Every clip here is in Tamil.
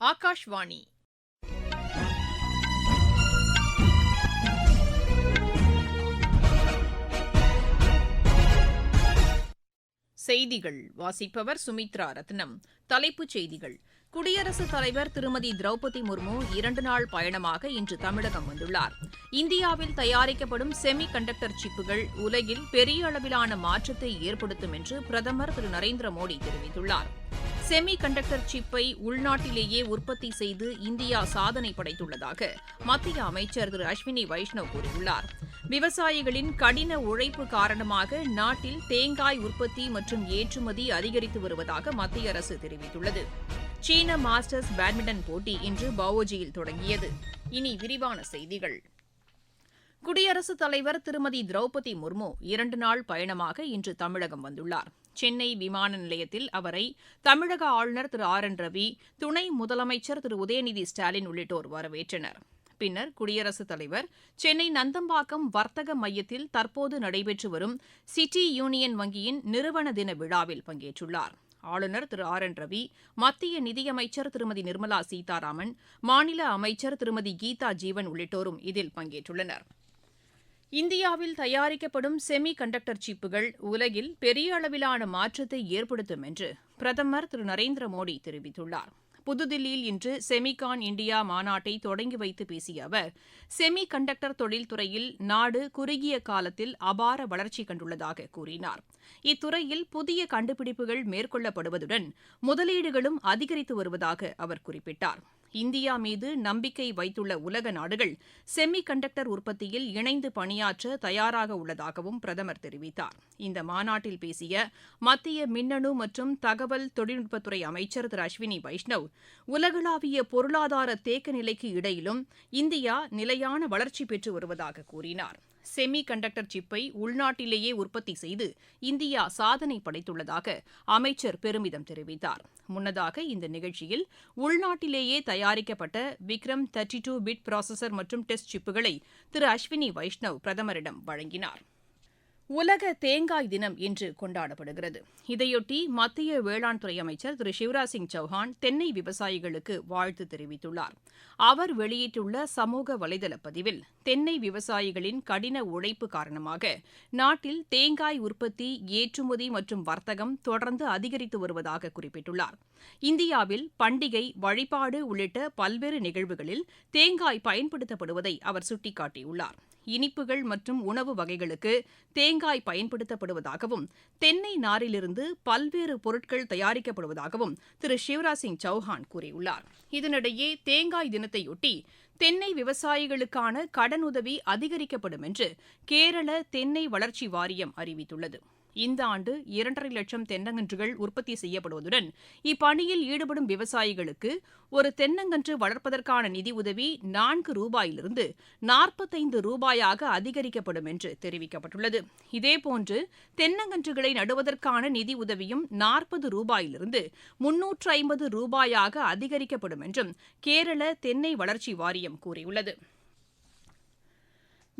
ஆகாஷ்வாணி. செய்திகள். வாசிப்பவர் சுமித்ரா ரத்னம். தலைப்புச் செய்திகள். குடியரசுத் தலைவர் திருமதி திரௌபதி முர்மு இரண்டு நாள் பயணமாக இன்று தமிழகம் வந்துள்ளார். இந்தியாவில் தயாரிக்கப்படும் செமி கண்டக்டர் சிப்புகள் உலகில் பெரிய அளவிலான மாற்றத்தை ஏற்படுத்தும் என்று பிரதமர் திரு நரேந்திர மோடி தெரிவித்துள்ளார். செமி கண்டக்டர் சிப்பை உள்நாட்டிலேயே உற்பத்தி செய்து இந்தியா சாதனை படைத்துள்ளதாக மத்திய அமைச்சர் திரு அஸ்வினி வைஷ்ணவ் கூறியுள்ளார். விவசாயிகளின் கடின உழைப்பு காரணமாக நாட்டில் தேங்காய் உற்பத்தி மற்றும் ஏற்றுமதி அதிகரித்து வருவதாக மத்திய அரசு தெரிவித்துள்ளது. சீன மாஸ்டர்ஸ் பேட்மிண்டன் போட்டி இன்று பவோஜியில் தொடங்கியது. இனி விரிவான செய்திகள். குடியரசுத் தலைவர் திருமதி திரௌபதி முர்மு இரண்டு நாள் பயணமாக இன்று தமிழகம் வந்துள்ளார். சென்னை விமான நிலையத்தில் அவரை தமிழக ஆளுநர் திரு ஆர் என் ரவி துணை முதலமைச்சர் திரு உதயநிதி ஸ்டாலின் உள்ளிட்டோர் வரவேற்றனர். பின்னர் குடியரசுத் தலைவர் சென்னை நந்தம்பாக்கம் வர்த்தக மையத்தில் தற்போது நடைபெற்று வரும் சிட்டி யூனியன் வங்கியின் நிறுவன தின விழாவில் பங்கேற்றுள்ளார். ஆளுநர் திரு ஆர் என் ரவி மத்திய நிதியமைச்சர் திருமதி நிர்மலா சீதாராமன் மாநில அமைச்சர் திருமதி கீதா ஜீவன் உள்ளிட்டோரும் இதில் பங்கேற்றுள்ளனர். இந்தியாவில் தயாரிக்கப்படும் செமி கண்டக்டர் சிப்புகள் உலகில் பெரிய அளவிலான மாற்றத்தை ஏற்படுத்தும் என்று பிரதமர் திரு நரேந்திர மோடி தெரிவித்துள்ளார். புதுதில்லியில் இன்று செமிகான் இந்தியா மாநாட்டை தொடங்கி வைத்து பேசிய அவர் செமி கண்டக்டர் தொழில்துறையில் நாடு குறுகிய காலத்தில் அபார வளர்ச்சி கண்டுள்ளதாக கூறினார். இத்துறையில் புதிய கண்டுபிடிப்புகள் மேற்கொள்ளப்படுவதுடன் முதலீடுகளும் அதிகரித்து வருவதாக அவர் குறிப்பிட்டார். இந்தியா மீது நம்பிக்கை வைத்துள்ள உலக நாடுகள் செமி கண்டக்டர் உற்பத்தியில் இணைந்து பணியாற்ற தயாராக உள்ளதாகவும் பிரதமர் தெரிவித்தார். இந்த மாநாட்டில் பேசிய மத்திய மின்னணு மற்றும் தகவல் தொழில்நுட்பத்துறை அமைச்சர் திரு அஸ்வினி வைஷ்ணவ் உலகளாவிய பொருளாதார தேக்க நிலைக்கு இடையிலும் இந்தியா நிலையான வளர்ச்சி பெற்று வருவதாக கூறினார். செமி கண்டக்டர் சிப்பை உள்நாட்டிலேயே உற்பத்தி செய்து இந்தியா சாதனை படைத்துள்ளதாக அமைச்சர் பெருமிதம் தெரிவித்தார். முன்னதாக இந்த நிகழ்ச்சியில் உள்நாட்டிலேயே தயாரிக்கப்பட்ட Vikram thirty two bit processor மற்றும் டெஸ்ட் சிப்புகளை திரு அஸ்வினி வைஷ்ணவ் பிரதமரிடம் வழங்கினார். உலக தேங்காய் தினம் இன்று கொண்டாடப்படுகிறது. இதையொட்டி மத்திய வேளாண் துறை அமைச்சர் திரு சிவராஜ் சிங் சௌஹான் தென்னை விவசாயிகளுக்கு வாழ்த்து தெரிவித்துள்ளார். அவர் வெளியிட்டுள்ள சமூக வலைதள பதிவில் தென்னை விவசாயிகளின் கடின உழைப்பு காரணமாக நாட்டில் தேங்காய் உற்பத்தி ஏற்றுமதி மற்றும் வர்த்தகம் தொடர்ந்து அதிகரித்து வருவதாக குறிப்பிட்டுள்ளார். இந்தியாவில் பண்டிகை வழிபாடு உள்ளிட்ட பல்வேறு நிகழ்வுகளில் தேங்காய் பயன்படுத்தப்படுவதை அவர் சுட்டிக்காட்டியுள்ளார். இனிப்புகள் மற்றும் உணவு வகைகளுக்கு தேங்காய் பயன்படுத்தப்படுவதாகவும் தென்னை நாரிலிருந்து பல்வேறு பொருட்கள் தயாரிக்கப்படுவதாகவும் திரு. சிவராஜ் சிங் சௌஹான் கூறியுள்ளார். இதனிடையே தேங்காய் தினத்தையொட்டி தென்னை விவசாயிகளுக்கான கடனுதவி அதிகரிக்கப்படும் என்று கேரள தென்னை வளர்ச்சி வாரியம் அறிவித்துள்ளது. இந்த ஆண்டு இரண்டரை லட்சம் தென்னங்கன்றுகள் உற்பத்தி செய்யப்படுவதுடன் இப்பணியில் ஈடுபடும் விவசாயிகளுக்கு ஒரு தென்னங்கன்று வளர்ப்பதற்கான நிதியுதவி நான்கு ரூபாயிலிருந்து நாற்பத்தைந்து ரூபாயாக அதிகரிக்கப்படும் என்று தெரிவிக்கப்பட்டுள்ளது. இதேபோன்று தென்னங்கன்றுகளை நடுவதற்கான நிதியுதவியும் நாற்பது ரூபாயிலிருந்து முன்னூற்று ஐம்பது ரூபாயாக அதிகரிக்கப்படும் என்றும் கேரள தென்னை வளர்ச்சி வாரியம் கூறியுள்ளது.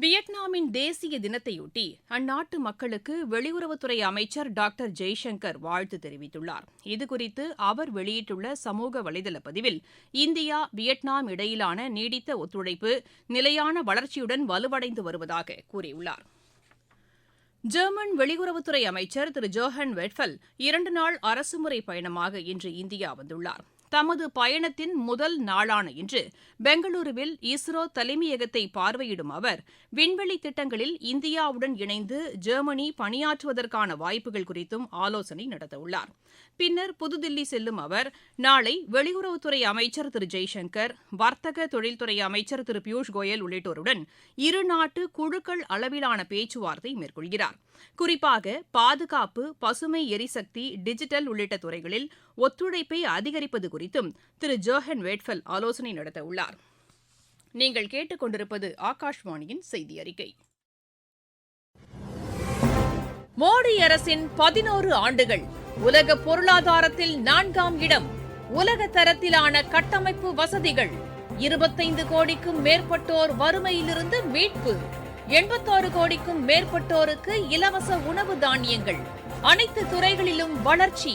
வியட்நாமின் தேசிய தினத்தையொட்டி அந்நாட்டு மக்களுக்கு வெளியுறவுத்துறை அமைச்சர் டாக்டர் ஜெய்சங்கர் வாழ்த்து தெரிவித்துள்ளார். இதுகுறித்து அவர் வெளியிட்டுள்ள சமூக வலைதள பதிவில் இந்தியா வியட்நாம் இடையிலான நீடித்த ஒத்துழைப்பு நிலையான வளர்ச்சியுடன் வலுவடைந்து வருவதாக கூறியுள்ளார். ஜெர்மன் வெளியுறவுத்துறை அமைச்சர் திரு ஜோஹன் வெட்ஃபல் இரண்டு நாள் அரசுமுறை பயணமாக இன்று இந்தியா வந்துள்ளார். தமது பயணத்தின் முதல் நாளான இன்று பெங்களூருவில் இஸ்ரோ தலைமையகத்தை பார்வையிடும் அவர் விண்வெளி திட்டங்களில் இந்தியாவுடன் இணைந்து ஜெர்மனி பணியாற்றுவதற்கான வாய்ப்புகள் குறித்தும் ஆலோசனை நடத்தவுள்ளார். பின்னர் புதுதில்லி செல்லும் அவர் நாளை வெளியுறவுத்துறை அமைச்சர் திரு ஜெய்சங்கர் வர்த்தக தொழில்துறை அமைச்சர் திரு பியூஷ் கோயல் உள்ளிட்டோருடன் இருநாட்டு குழுக்கள் அளவிலான பேச்சுவார்த்தை மேற்கொள்கிறார். குறிப்பாக பாதுகாப்பு பசுமை எரிசக்தி டிஜிட்டல் உள்ளிட்ட துறைகளில் ஒத்துழைப்பை அதிகரிப்பது குறித்தும் திரு. ஜோஹன் வேட்ஃபல் ஆலோசனை நடத்தவுள்ளார். நீங்கள் கேட்டுக்கொண்டிருப்பது ஆகாஷ்வாணியின் செய்தி அறிக்கை மோடி அரசின் பதினோரு ஆண்டுகள் உலக பொருளாதாரத்தில் நான்காம் இடம் உலக தரத்திலான கட்டமைப்பு வசதிகள் இருபத்தைந்து கோடிக்கும் மேற்பட்டோர் வறுமையிலிருந்து மீட்பு எண்பத்தாறு கோடிக்கும் மேற்பட்டோருக்கு இலவச உணவு தானியங்கள் அனைத்து துறைகளிலும் வளர்ச்சி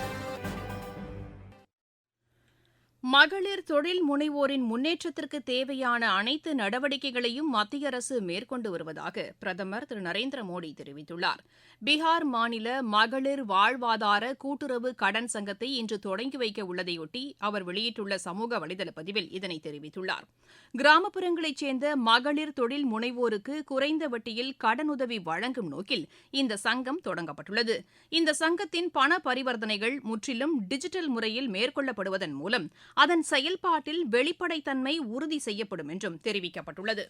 மகளிர் தொழில் முனைவோரின் முன்னேற்றத்திற்கு தேவையான அனைத்து நடவடிக்கைகளையும் மத்திய அரசு மேற்கொண்டு வருவதாக பிரதமர் திரு. நரேந்திர மோடி தெரிவித்துள்ளார். பீகார் மாநில மகளிர் வாழ்வாதார கூட்டுறவு கடன் சங்கத்தை இன்று தொடங்கி வைக்க உள்ளதையொட்டி அவர் வெளியிட்டுள்ள சமூக வலைதள பதிவில் இதனை தெரிவித்துள்ளார். கிராமப்புறங்களைச் சேர்ந்த மகளிர் தொழில் முனைவோருக்கு குறைந்த வட்டியில் கடனுதவி வழங்கும் நோக்கில் இந்த சங்கம் தொடங்கப்பட்டுள்ளது. இந்த சங்கத்தின் பண பரிவர்த்தனைகள் முற்றிலும் டிஜிட்டல் முறையில் மேற்கொள்ளப்படுவதன் மூலம் அதன் செயல்பாட்டில் வெளிப்படைத்தன்மை உறுதி செய்யப்படும் என்றும் தெரிவிக்கப்பட்டுள்ளது.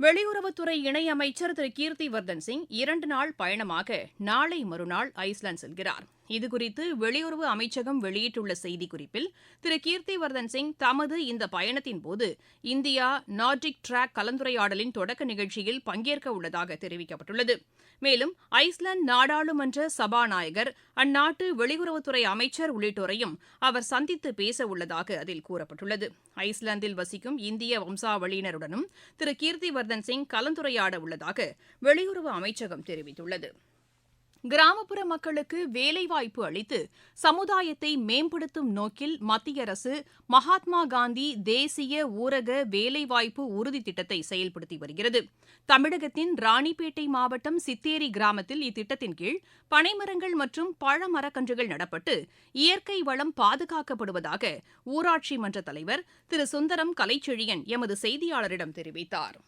வெளியுறவுத்துறை இணையமைச்சர் திரு கீர்த்திவர்தன் சிங் இரண்டு நாள் பயணமாக நாளை மறுநாள் ஐஸ்லாந்து செல்கிறார். இதுகுறித்து வெளியுறவு அமைச்சகம் வெளியிட்டுள்ள செய்திக்குறிப்பில் திரு. கீர்த்திவர்தன் சிங் தமது இந்த பயணத்தின்போது இந்தியா நார்டிக் டிராக் கலந்துரையாடலின் தொடக்க நிகழ்ச்சியில் பங்கேற்க உள்ளதாக தெரிவிக்கப்பட்டுள்ளது. மேலும் ஐஸ்லாந்து நாடாளுமன்ற சபாநாயகர் அந்நாட்டு வெளியுறவுத்துறை அமைச்சர் உள்ளிட்டோரையும் அவர் சந்தித்து பேச உள்ளதாக அதில் கூறப்பட்டுள்ளது. ஐஸ்லாந்தில் வசிக்கும் இந்திய வம்சாவளியினருடனும் திரு. கீர்த்திவர்தன் சிங் கலந்துரையாட உள்ளதாக வெளியுறவு அமைச்சகம் தெரிவித்துள்ளது. கிராமப்புற மக்களுக்கு வேலைவாய்ப்பு அளித்து சமுதாயத்தை மேம்படுத்தும் நோக்கில் மத்திய அரசு மகாத்மா காந்தி தேசிய ஊரக வேலைவாய்ப்பு உறுதி திட்டத்தை செயல்படுத்தி வருகிறது. தமிழகத்தின் ராணிப்பேட்டை மாவட்டம் சித்தேரி கிராமத்தில் இத்திட்டத்தின் கீழ் பனைமரங்கள் மற்றும் பழமரக்கன்றுகள் நடப்பட்டு இயற்கை வளம் பாதுகாக்கப்படுவதாக ஊராட்சி மன்ற தலைவர் திரு. சுந்தரம் கலைச்செழியன் எமது செய்தியாளரிடம் தெரிவித்தார்.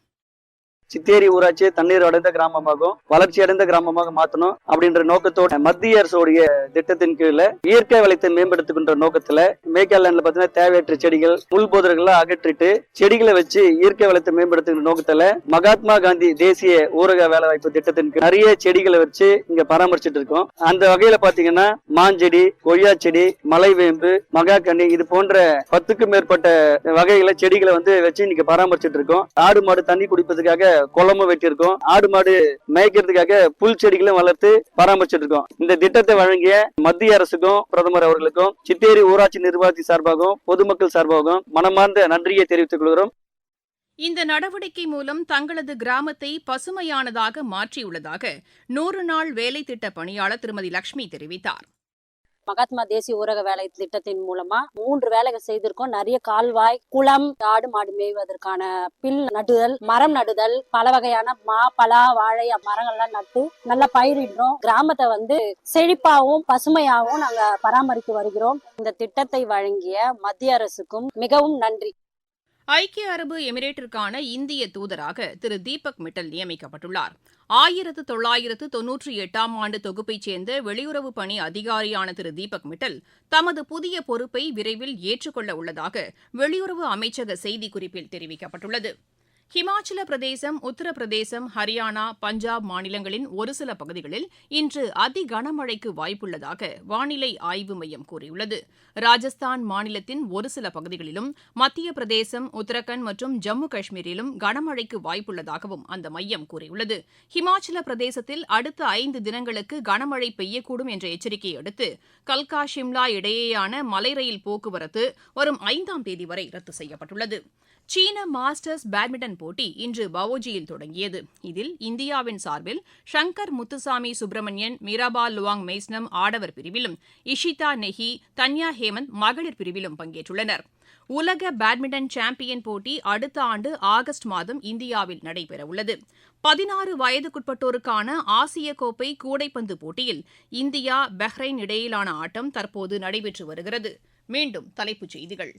சித்தேரி ஊராட்சியை தண்ணீர் அடைந்த கிராமமாகவும் வளர்ச்சி அடைந்த கிராமமாக மாற்றணும் அப்படின்ற நோக்கத்தோட மத்திய அரசுடைய திட்டத்தின் கீழே இயற்கை வளத்தை மேம்படுத்துகின்ற நோக்கத்துல மேக்காலேண்ட்ல பாத்தீங்கன்னா தேவையற்ற செடிகள் முள் போதர்களை அகற்றிட்டு செடிகளை வச்சு இயற்கை வளத்தை மேம்படுத்துகின்ற நோக்கத்துல மகாத்மா காந்தி தேசிய ஊரக வேலைவாய்ப்பு திட்டத்தின் கீழ் நிறைய செடிகளை வச்சு இங்க பராமரிச்சுட்டு இருக்கோம். அந்த வகையில பாத்தீங்கன்னா மாஞ்செடி கொய்யா செடி மலைவேம்பு மகாக்கனி இது போன்ற பத்துக்கும் மேற்பட்ட வகைகளை செடிகளை வந்து வச்சு இன்னைக்கு பராமரிச்சுட்டு இருக்கோம். ஆடு மாடு தண்ணி குடிப்பதுக்காக குளமும் வெட்டியிருக்கோம் ஆடு மாடு மேய்க்கிறதுக்காக புல் செடிகளும் வளர்த்து பராமரிச்சுட்டு இருக்கோம் இந்த திட்டத்தை வழங்கிய மத்திய அரசுக்கும் பிரதமர் அவர்களுக்கும் சித்தேரி ஊராட்சி நிர்வாகத்தின் சார்பாகவும் பொதுமக்கள் சார்பாகவும் மனமார்ந்த நன்றியை தெரிவித்துக் கொள்கிறோம். இந்த நடவடிக்கை மூலம் தங்களது கிராமத்தை பசுமையானதாக மாற்றியுள்ளதாக நூறு நாள் வேலை திட்ட பணியாளர் திருமதி லட்சுமி தெரிவித்தார். மகாத்மா தேசிய ஊரக வேலை திட்டத்தின் மூலமா மூன்று வேலைகள் செய்திருக்கோம். நிறைய கால்வாய் குளம் ஆடு மாடு மேய்வதற்கான பில் நடுதல் மரம் நடுதல் பல வகையான மா பலா வாழை மரங்கள்லாம் நட்டு நல்லா பயிரிடுறோம். கிராமத்தை வந்து செழிப்பாகவும் பசுமையாகவும் நாங்க பராமரித்து வருகிறோம். இந்த திட்டத்தை வழங்கிய மத்திய அரசுக்கும் மிகவும் நன்றி. ஐக்கிய அரபு எமிரேட்டிற்கான இந்திய தூதராக திரு தீபக் மிட்டல் நியமிக்கப்பட்டுள்ளார். ஆயிரத்து தொள்ளாயிரத்து தொன்னூற்றி எட்டாம் ஆண்டு தொகுப்பைச் சேர்ந்த வெளியுறவு பணி அதிகாரியான திரு தீபக் மிட்டல் தமது புதிய பொறுப்பை விரைவில் ஏற்றுக்கொள்ள உள்ளதாக வெளியுறவு அமைச்சக செய்திக்குறிப்பில் தெரிவிக்கப்பட்டுள்ளது. ஹிமாச்சல பிரதேசம் உத்தரப்பிரதேசம் ஹரியானா பஞ்சாப் மாநிலங்களின் ஒரு சில பகுதிகளில் இன்று அதி கனமழைக்கு வாய்ப்புள்ளதாக வானிலை ஆய்வு மையம் கூறியுள்ளது. ராஜஸ்தான் மாநிலத்தின் ஒரு சில பகுதிகளிலும் மத்திய பிரதேசம் உத்தரகண்ட் மற்றும் ஜம்மு காஷ்மீரிலும் கனமழைக்கு வாய்ப்புள்ளதாகவும் அந்த மையம் கூறியுள்ளது. ஹிமாச்சல பிரதேசத்தில் அடுத்த ஐந்து தினங்களுக்கு கனமழை பெய்யக்கூடும் என்ற எச்சரிக்கையை அடுத்து கல்கா ஷிம்லா இடையேயான மலை ரயில் போக்குவரத்து வரும் ஐந்தாம் தேதி வரை ரத்து செய்யப்பட்டுள்ளது. சீன மாஸ்டர்ஸ் பேட்மிண்டன் போட்டி இன்று பவோஜியில் தொடங்கியது. இதில் இந்தியாவின் சார்பில் ஷங்கர் முத்துசாமி சுப்பிரமணியன் மீராபா லுவாங் மெய்ஸ்னம் ஆடவர் பிரிவிலும் இஷிதா நெஹி தன்யா ஹேமந்த் மகளிர் பிரிவிலும் பங்கேற்றுள்ளனர். உலக பேட்மிண்டன் சாம்பியன் போட்டி அடுத்த ஆண்டு ஆகஸ்ட் மாதம் இந்தியாவில் நடைபெறவுள்ளது. பதினாறு வயதுக்குட்பட்டோருக்கான ஆசிய கோப்பை கூடைப்பந்து போட்டியில் இந்தியா பஹ்ரைன் இடையிலான ஆட்டம் தற்போது நடைபெற்று வருகிறது. மீண்டும் தலைப்புச் செய்திகள்.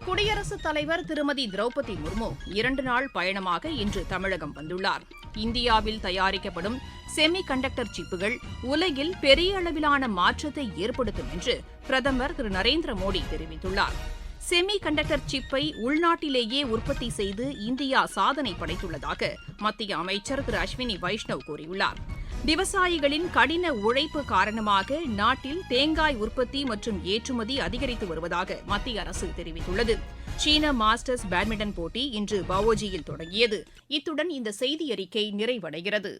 குடியரசுத் தலைவர் திருமதி திரௌபதி முர்மு இரண்டு நாள் பயணமாக இன்று தமிழகம் வந்துள்ளார். இந்தியாவில் தயாரிக்கப்படும் செமி கண்டக்டர் சிப்புகள் உலகில் பெரிய அளவிலான மாற்றத்தை ஏற்படுத்தும் என்று பிரதமர் திரு நரேந்திர மோடி தெரிவித்துள்ளார். செமி கண்டக்டர் சிப்பை உள்நாட்டிலேயே உற்பத்தி செய்து இந்தியா சாதனை படைத்துள்ளதாக மத்திய அமைச்சர் திரு அஸ்வினி வைஷ்ணவ் கூறியுள்ளார். விவசாயிகளின் கடின உழைப்பு காரணமாக நாட்டில் தேங்காய் உற்பத்தி மற்றும் ஏற்றுமதி அதிகரித்து வருவதாக மத்திய அரசு தெரிவித்துள்ளது. சீன மாஸ்டர்ஸ் பேட்மிண்டன் போட்டி இன்று பவோஜியில் தொடங்கியது. இத்துடன் இந்த செய்தி அறிக்கை நிறைவடைகிறது.